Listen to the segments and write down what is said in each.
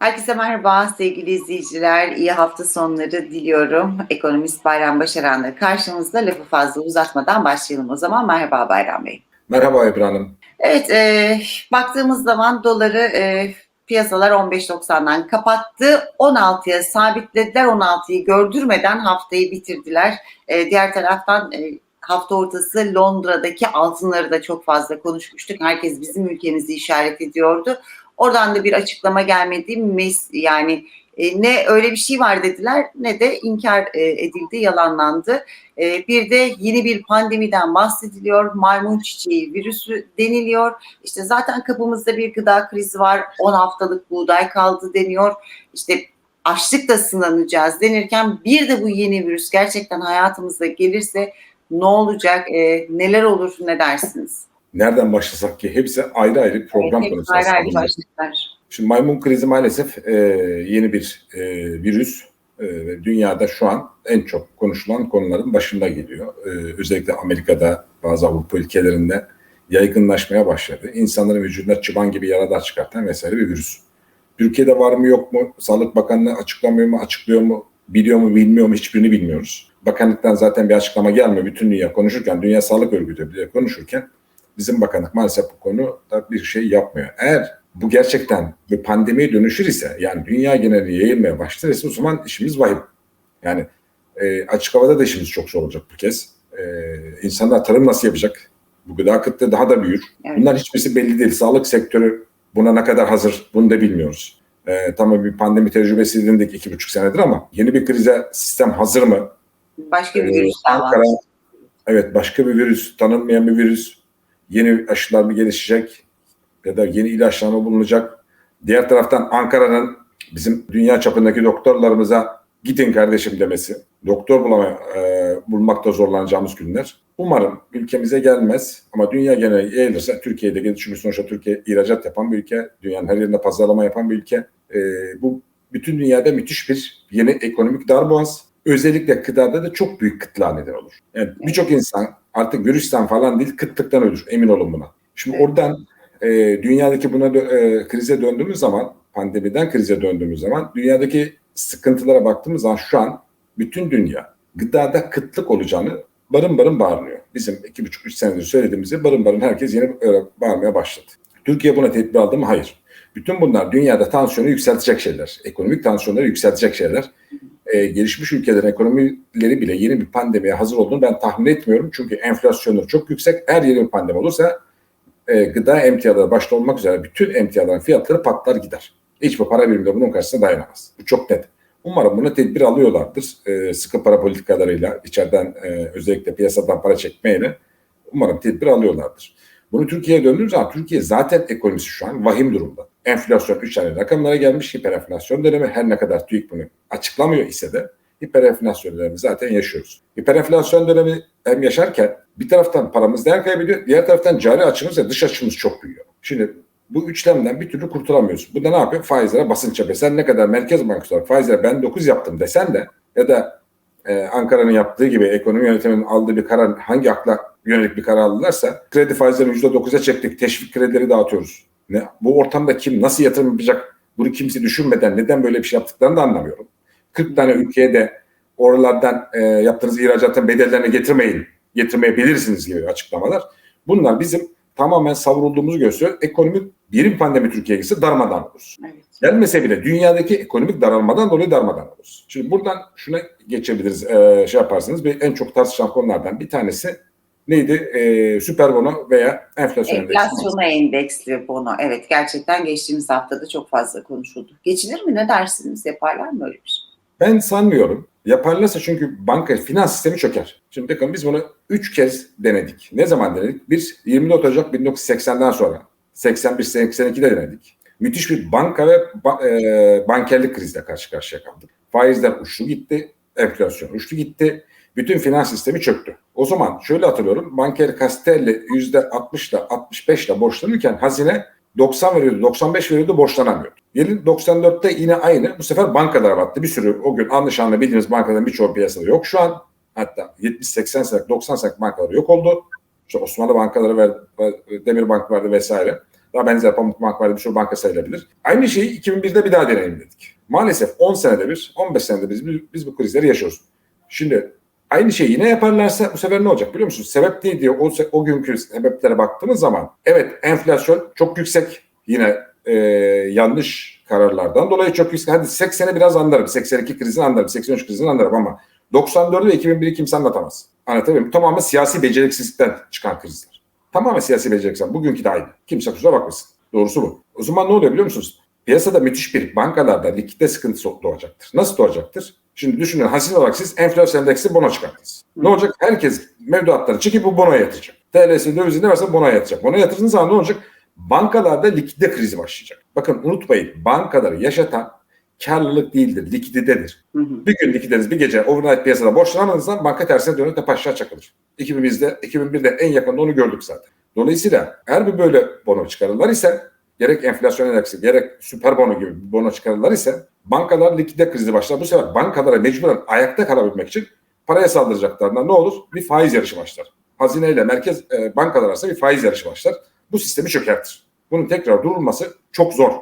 Herkese merhaba sevgili izleyiciler. İyi hafta sonları diliyorum. Ekonomist Bayram Başaran'la karşımızda lafı fazla uzatmadan başlayalım o zaman. Merhaba Bayram Bey. Merhaba Ebru Hanım. Evet, e, baktığımız zaman doları e, piyasalar 15.90'dan kapattı. 16'ya sabitlediler. 16'yı gördürmeden haftayı bitirdiler. E, diğer taraftan e, hafta ortası Londra'daki altınları da çok fazla konuşmuştuk. Herkes bizim ülkemizi işaret ediyordu. Oradan da bir açıklama gelmedi. Mes yani e, ne öyle bir şey var dediler ne de inkar e, edildi, yalanlandı. E, bir de yeni bir pandemiden bahsediliyor. Maymun çiçeği virüsü deniliyor. İşte zaten kapımızda bir gıda krizi var. 10 haftalık buğday kaldı deniyor. İşte açlıkla sınanacağız denirken bir de bu yeni virüs gerçekten hayatımıza gelirse ne olacak, neler olur ne dersiniz? Nereden başlasak ki? Hepsi ayrı ayrı program Evet, konusu ayrı ayrı başlıklar. Şimdi maymun krizi maalesef e, yeni bir e, virüs e, ve dünyada şu an en çok konuşulan konuların başında geliyor. E, özellikle Amerika'da bazı Avrupa ülkelerinde yaygınlaşmaya başladı. İnsanların vücuduna çıban gibi yaralar çıkartan vesaire bir virüs. Türkiye'de var mı yok mu? Sağlık Bakanlığı açıklamıyor mu, açıklıyor mu, biliyor mu, bilmiyor mu hiçbirini bilmiyoruz. Bakanlıktan zaten bir açıklama gelmiyor. Bütün dünya konuşurken, Dünya Sağlık Örgütü bile konuşurken bizim bakanlık maalesef bu konuda bir şey yapmıyor. Eğer bu gerçekten bir pandemiye dönüşür ise yani dünya genelinde yayılmaya başlar ise o zaman işimiz vahim. Yani e, açık havada da işimiz çok zor olacak bu kez. E, insanlar tarım nasıl yapacak? Bu gıda kıtlığı daha da büyür. Evet. Bunlar hiçbirisi belli değil. Sağlık sektörü buna ne kadar hazır bunu da bilmiyoruz. E, tamam bir pandemi tecrübesi edindik iki buçuk senedir ama yeni bir krize sistem hazır mı? Başka bir Ee, virüs daha var. Evet başka bir virüs, tanınmayan bir virüs. Yeni aşılar gelişecek ya da yeni ilaçlar mı bulunacak? Diğer taraftan Ankara'nın bizim dünya çapındaki doktorlarımıza gidin kardeşim demesi. Doktor bulamaya, e, bulmakta zorlanacağımız günler. Umarım ülkemize gelmez ama dünya geneli yayılırsa Türkiye'de gelir. Çünkü sonuçta Türkiye ihracat yapan bir ülke. Dünyanın her yerinde pazarlama yapan bir ülke. E, bu bütün dünyada müthiş bir yeni ekonomik darboğaz. Özellikle gıdada da çok büyük kıtlığa neden olur. Yani birçok insan artık virüsten falan değil kıtlıktan ölür. Emin olun buna. Şimdi Evet. oradan e, dünyadaki buna e, krize döndüğümüz zaman, pandemiden krize döndüğümüz zaman dünyadaki sıkıntılara baktığımız zaman şu an bütün dünya gıdada kıtlık olacağını barın barın bağırıyor. Bizim iki buçuk üç senedir söylediğimizi barın barın herkes yeni öyle bağırmaya başladı. Türkiye buna tedbir aldı mı? Hayır. Bütün bunlar dünyada tansiyonu yükseltecek şeyler. Ekonomik tansiyonları yükseltecek şeyler. Ee, gelişmiş ülkelerin ekonomileri bile yeni bir pandemiye hazır olduğunu ben tahmin etmiyorum. Çünkü enflasyonları çok yüksek. Eğer yeni bir pandemi olursa e, gıda emtiaları başta olmak üzere bütün emtiaların fiyatları patlar gider. Hiçbir para birimi bunun karşısına dayanamaz. Bu çok net. Umarım buna tedbir alıyorlardır. E, sıkı para politikalarıyla, içeriden e, özellikle piyasadan para çekmeyle umarım tedbir alıyorlardır. Bunu Türkiye'ye döndüğümüz zaman Türkiye zaten ekonomisi şu an vahim durumda. Enflasyon 3 tane rakamlara gelmiş. Hiperenflasyon dönemi her ne kadar TÜİK bunu açıklamıyor ise de hiperenflasyon dönemi zaten yaşıyoruz. Hiperenflasyon dönemi hem yaşarken bir taraftan paramız değer kaybediyor, diğer taraftan cari açımız ve dış açımız çok büyüyor. Şimdi bu üçlemden bir türlü kurtulamıyorsun. Bu da ne yapıyor? Faizlere basınç yapıyor. Sen ne kadar Merkez Bankası faizlere ben 9 yaptım desen de ya da e, Ankara'nın yaptığı gibi ekonomi yönetiminin aldığı bir karar hangi akla yönelik bir karar aldılarsa kredi faizlerini %9'a çektik. Teşvik kredileri dağıtıyoruz. Ne, bu ortamda kim nasıl yatırım yapacak bunu kimse düşünmeden neden böyle bir şey yaptıklarını da anlamıyorum. 40 tane ülkeye de oralardan e, yaptığınız ihracatın bedellerini getirmeyin, getirmeyebilirsiniz gibi açıklamalar. Bunlar bizim tamamen savrulduğumuzu gösteriyor. Ekonomik birim pandemi Türkiye'ye gitse darmadan olur. Evet. Gelmese bile dünyadaki ekonomik daralmadan dolayı darmadan olur. Şimdi buradan şuna geçebiliriz. E, şey yaparsınız bir en çok tartışılan konulardan bir tanesi neydi? E, süper bono veya enflasyon endeksi. Enflasyona endeksli bono. Evet gerçekten geçtiğimiz haftada çok fazla konuşuldu. Geçilir mi? Ne dersiniz? Yaparlar mı öyle bir şey? Ben sanmıyorum. Yaparlarsa çünkü banka, finans sistemi çöker. Şimdi bakın biz bunu 3 kez denedik. Ne zaman denedik? Biz 24 Ocak 1980'den sonra 81-82'de denedik. Müthiş bir banka ve ba- e, bankerlik krizle karşı karşıya kaldık. Faizler uçtu gitti, enflasyon uçtu gitti. Bütün finans sistemi çöktü. O zaman şöyle hatırlıyorum. Banker Castelli %60 ile 65 ile borçlanırken hazine 90 veriyordu, 95 veriyordu, borçlanamıyordu. Gelin 94'te yine aynı. Bu sefer bankalara battı. Bir sürü o gün anlaşanla bildiğimiz bankaların birçoğu piyasada yok. Şu an hatta 70-80 senelik, 90 senelik bankaları yok oldu. İşte Osmanlı bankaları verdi, Demir Bank vardı vesaire. Daha benzer Pamuk Bank var, sürü banka sayılabilir. Aynı şeyi 2001'de bir daha deneyimledik. Maalesef 10 senede bir, 15 senede biz, biz bu krizleri yaşıyoruz. Şimdi aynı şeyi yine yaparlarsa bu sefer ne olacak biliyor musunuz? Sebep değil diye o, o günkü sebeplere baktığımız zaman evet enflasyon çok yüksek yine e, yanlış kararlardan dolayı çok yüksek. Hadi 80'i biraz anlarım. 82 krizini anlarım. 83 krizini anlarım ama 94'ü ve 2001'i kimse anlatamaz. Anlatabiliyor muyum? Tamamen siyasi beceriksizlikten çıkan krizler. Tamamen siyasi beceriksizlik. Bugünkü de aynı. Kimse kusura bakmasın. Doğrusu bu. O zaman ne oluyor biliyor musunuz? Piyasada müthiş bir bankalarda likidite sıkıntısı doğacaktır. Nasıl doğacaktır? Şimdi düşünün hasil olarak siz enflasyon endeksi bono çıkarttınız. Ne olacak? Herkes mevduatları çekip bu bonoya yatıracak. TL'si dövizi ne varsa bonoya yatıracak. Bonoya yatırdığınız zaman ne olacak? Bankalarda likidite krizi başlayacak. Bakın unutmayın bankaları yaşatan karlılık değildir. Hı hı. Bir gün likideniz bir gece overnight piyasada borçlanamadığınız zaman banka tersine dönüp de aşağı çakılır. 2000'de, 2001'de en yakında onu gördük zaten. Dolayısıyla eğer bir böyle bono çıkarırlar ise gerek enflasyon endeksi gerek süper bono gibi bir bono çıkarırlar ise bankalar likidite krizi başlar. Bu sefer bankalara mecburen ayakta kalabilmek için paraya saldıracaklarında ne olur? Bir faiz yarışı başlar. Hazineyle merkez e, bankalar arasında bir faiz yarışı başlar. Bu sistemi çökertir. Bunun tekrar durulması çok zor.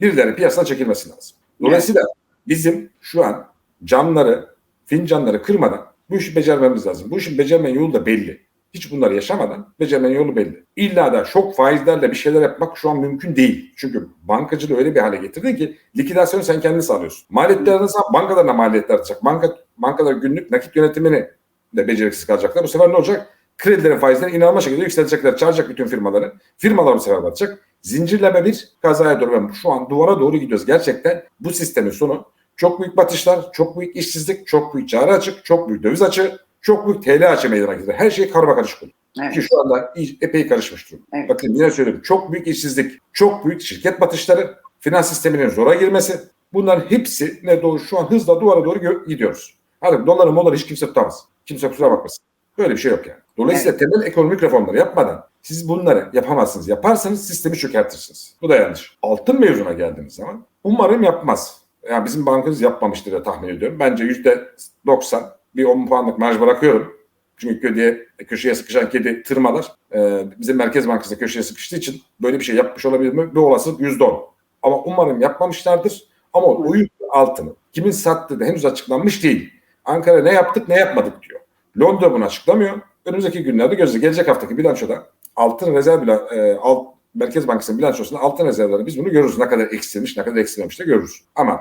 Birileri piyasadan çekilmesi lazım. Dolayısıyla bizim şu an camları, fincanları kırmadan bu işi becermemiz lazım. Bu işin becermenin yolu da belli. Hiç bunları yaşamadan becermenin yolu belli. İlla da şok faizlerle bir şeyler yapmak şu an mümkün değil. Çünkü bankacılığı öyle bir hale getirdin ki likidasyonu sen kendin sağlıyorsun. Maliyetlerini sağ, bankalarına maliyetler artacak. Banka, bankalar günlük nakit yönetimini de beceriksiz kalacaklar. Bu sefer ne olacak? Kredilerin faizleri inanılmaz şekilde yükselecekler. Çağıracak bütün firmaları. Firmalar bu sefer batacak. Zincirleme bir kazaya doğru. ve Şu an duvara doğru gidiyoruz. Gerçekten bu sistemin sonu çok büyük batışlar, çok büyük işsizlik, çok büyük cari açık, çok büyük döviz açığı, çok büyük TL açığı meydana gelir. Her şey karma karışık olur. Evet. Ki şu anda epey karışmış durumda. Evet. Bakın yine söylüyorum. Çok büyük işsizlik, çok büyük şirket batışları, finans sisteminin zora girmesi. Bunların hepsi ne doğru şu an hızla duvara doğru gidiyoruz. Artık doları moları hiç kimse tutamaz. Kimse kusura bakmasın. Böyle bir şey yok yani. Dolayısıyla temel ekonomik reformları yapmadan siz bunları yapamazsınız. Yaparsanız sistemi çökertirsiniz. Bu da yanlış. Altın mevzuna geldiğiniz zaman umarım yapmaz. Yani bizim bankamız yapmamıştır diye tahmin ediyorum. Bence yüzde 90 bir 10 puanlık marj bırakıyorum. Çünkü köşeye, köşeye sıkışan kedi tırmalar. Ee, bizim Merkez Bankası da köşeye sıkıştığı için böyle bir şey yapmış olabilir mi? Bir olasılık yüzde on. Ama umarım yapmamışlardır. Ama o altını kimin sattığı da henüz açıklanmış değil. Ankara ne yaptık ne yapmadık diyor. Londra bunu açıklamıyor. Önümüzdeki günlerde gözle gelecek haftaki bilançoda altın rezerv bilan, e, alt, Merkez Bankası'nın bilançosunda altın rezervleri biz bunu görürüz. Ne kadar eksilmiş, ne kadar eksilmemiş de görürüz. Ama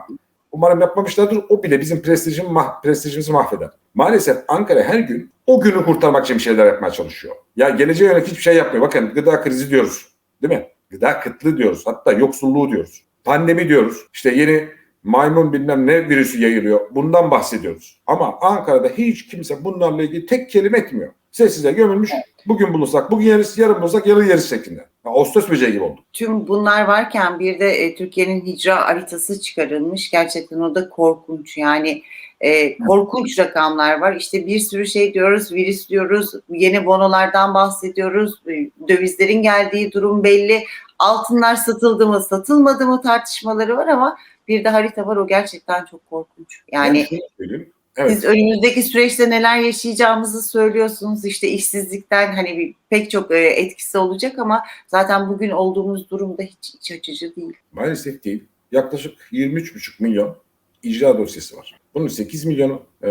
umarım yapmamışlardır. O bile bizim prestijimizi, mah, prestijimizi mahveder. Maalesef Ankara her gün o günü kurtarmak için bir şeyler yapmaya çalışıyor. Ya geleceğe yönelik hiçbir şey yapmıyor. Bakın gıda krizi diyoruz. Değil mi? Gıda kıtlığı diyoruz. Hatta yoksulluğu diyoruz. Pandemi diyoruz. İşte yeni maymun bilmem ne virüsü yayılıyor. Bundan bahsediyoruz. Ama Ankara'da hiç kimse bunlarla ilgili tek kelime etmiyor. Sessize gömülmüş. Bugün bulursak bugün yeriz, yarın bulursak yarın yeriz şeklinde. Ya, Ağustos böceği gibi oldu. Tüm bunlar varken bir de e, Türkiye'nin hicra haritası çıkarılmış. Gerçekten o da korkunç. Yani e, korkunç rakamlar var. İşte bir sürü şey diyoruz, virüs diyoruz, yeni bonolardan bahsediyoruz. e, Dövizlerin geldiği durum belli. Altınlar satıldı mı, satılmadı mı tartışmaları var ama bir de harita var. O gerçekten çok korkunç. Yani söyleyeyim. Evet. siz önümüzdeki süreçte neler yaşayacağımızı söylüyorsunuz. İşte işsizlikten hani bir, pek çok e, etkisi olacak ama zaten bugün olduğumuz durumda hiç iç açıcı değil. Maalesef değil. Yaklaşık 23,5 milyon icra dosyası var. Bunun 8 milyonu e,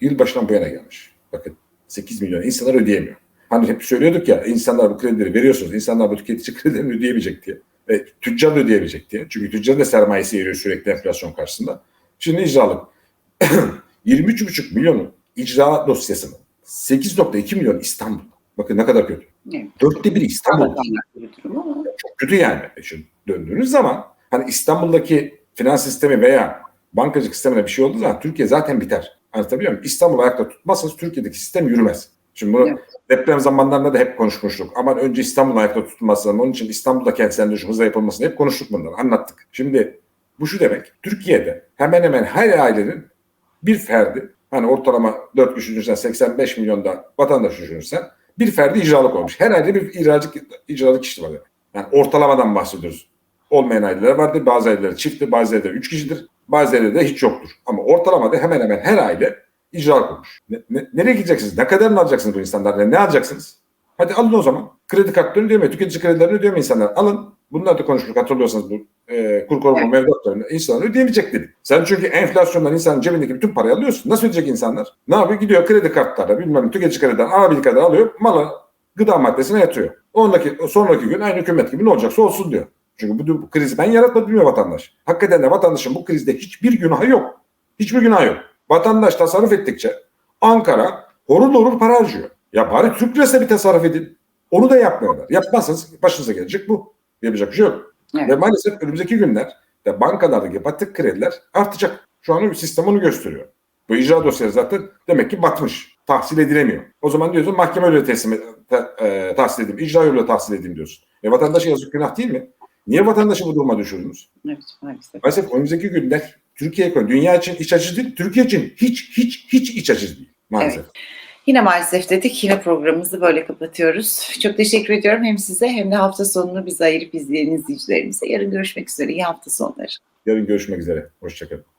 yılbaşından bu yana gelmiş. Bakın 8 milyon insanlar ödeyemiyor. Hani hep söylüyorduk ya insanlar bu kredileri veriyorsunuz. insanlar bu tüketici kredilerini ödeyemeyecek diye. E, tüccar da ödeyemeyecek diye. Çünkü tüccarın da sermayesi eriyor sürekli enflasyon karşısında. Şimdi icralık 23,5 milyonu icra dosyasının 8.2 milyon İstanbul. Bakın ne kadar kötü. Evet. Dörtte biri İstanbul çok kötü yani. E Şimdi döndüğünüz zaman hani İstanbul'daki finans sistemi veya bankacılık sistemine bir şey olduğu zaman Türkiye zaten biter. Anlatabiliyor muyum? İstanbul ayakta tutmazsanız Türkiye'deki sistem yürümez. Şimdi bunu Evet. deprem zamanlarında da hep konuşmuştuk. Ama önce İstanbul ayakta tutulması. Onun için İstanbul'da kentsel dönüşüm hızla yapılmasını hep konuştuk bunları. Anlattık. Şimdi bu şu demek. Türkiye'de hemen hemen her ailenin bir ferdi hani ortalama 4 kişi düşünürsen 85 milyonda vatandaş düşünürsen bir ferdi icralık olmuş. Her ailede bir icracık, icralık kişi var. Yani ortalamadan bahsediyoruz. Olmayan aileler vardır. Bazı aileler çifttir, bazı aileler üç kişidir. Bazı ailelerde hiç yoktur. Ama ortalamada hemen hemen her aile icralık olmuş. Ne, ne- nereye gideceksiniz? Ne kadarını alacaksınız bu insanlardan? Ne alacaksınız? Hadi alın o zaman. Kredi kartlarını ödeyemiyor. Tüketici kredilerini ödeyemiyor insanlar. Alın. Bunlar da konuştuk hatırlıyorsanız bu e, kur koruma Evet. mevduatlarını insanlar ödeyemeyecek dedik. Sen çünkü enflasyondan insanın cebindeki bütün parayı alıyorsun. Nasıl ödeyecek insanlar? Ne yapıyor? Gidiyor kredi kartlarla bilmem tüketici krediden alabildiği kadar alıyor. Malı gıda maddesine yatıyor. Ondaki, sonraki gün aynı hükümet gibi ne olacaksa olsun diyor. Çünkü bu, bu krizi ben yaratmadım diyor vatandaş. Hakikaten de vatandaşın bu krizde hiçbir günahı yok. Hiçbir günahı yok. Vatandaş tasarruf ettikçe Ankara horul horul para harcıyor. Ya bari Türk lirasıyla bir tasarruf edin. Onu da yapmıyorlar. Yapmazsanız başınıza gelecek bu. Yapacak bir şey yok. Evet. Ve maalesef önümüzdeki günler de bankalardaki batık krediler artacak. Şu an sistem onu gösteriyor. Bu icra dosyaları zaten demek ki batmış. Tahsil edilemiyor. O zaman diyorsun mahkeme yoluyla teslim et- ta- e, tahsil edeyim, icra yoluyla tahsil edeyim diyorsun. E vatandaşa yazık günah değil mi? Niye vatandaşı bu duruma düşürdünüz? Evet, maalesef. Maalesef önümüzdeki günler Türkiye dünya için iç açıcı değil, Türkiye için hiç hiç hiç iç açıcı değil maalesef. Yine maalesef dedik. Yine programımızı böyle kapatıyoruz. Çok teşekkür ediyorum hem size hem de hafta sonunu bize ayırıp izleyen izleyicilerimize. Yarın görüşmek üzere. İyi hafta sonları. Yarın görüşmek üzere. Hoşçakalın.